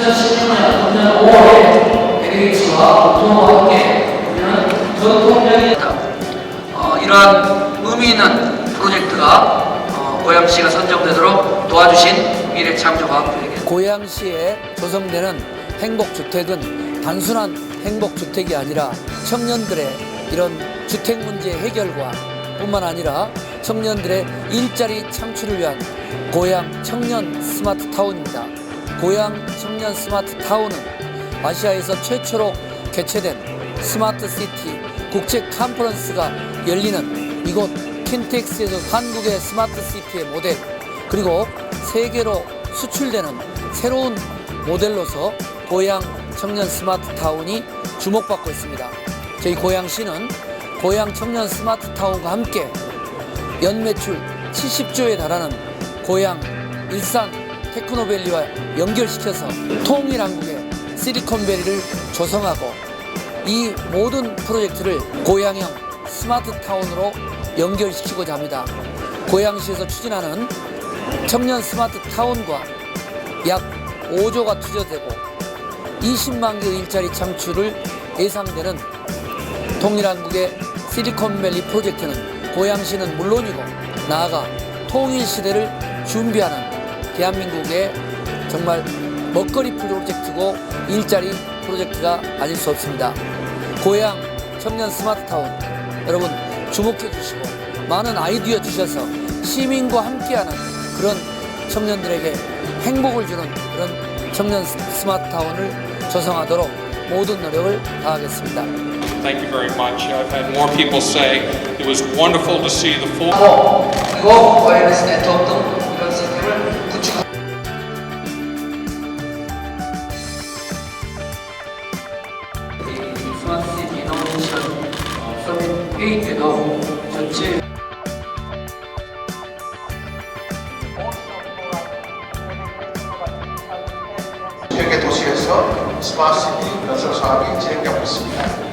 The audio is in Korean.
2016년 금년 5월에 LH와 도토와 함께 우리는 전통적인 어, 이러한 의미 있는 프로젝트가 어, 고양시가 선정되도록 도와주신 미래창조과학부에게 고양시에 조성되는 행복주택은 단순한 행복주택이 아니라 청년들의 이런 주택 문제 해결과 뿐만 아니라 청년들의 일자리 창출을 위한 고양 청년 스마트 타운입니다. 고양 청년 스마트 타운은 아시아에서 최초로 개최된 스마트 시티 국제 컨퍼런스가 열리는 이곳 킨텍스에서 한국의 스마트 시티의 모델 그리고 세계로 수출되는 새로운 모델로서 고양 청년 스마트 타운이 주목받고 있습니다. 저희 고양시는 고양 청년 스마트 타운과 함께 연매출 70조에 달하는 고양 일산 테크노밸리와 연결시켜서 통일한국의 실리콘밸리를 조성하고 이 모든 프로젝트를 고양형 스마트 타운으로 연결시키고자 합니다. 고양시에서 추진하는 청년 스마트 타운과 약 5조가 투자되고 20만 개의 일자리 창출을 예상되는 통일한국의 실리콘밸리 프로젝트는 고양시는 물론이고 나아가 통일 시대를 준비하는 대한민국의 정말 먹거리 프로젝트고 일자리 프로젝트가 아닐 수 없습니다. 고양 청년 스마트타운 여러분 주목해 주시고 많은 아이디어 주셔서 시민과 함께하는 그런 청년들에게 행복을 주는 그런 청년 스마트타운을 조성하도록 모든 노력을 다하겠습니다. Thank you very much. I've had more people say it was wonderful to see the full. 회의 때도 전체 세계 도시에서 스마트 시티 건설 사업이 진행되고 있습니다.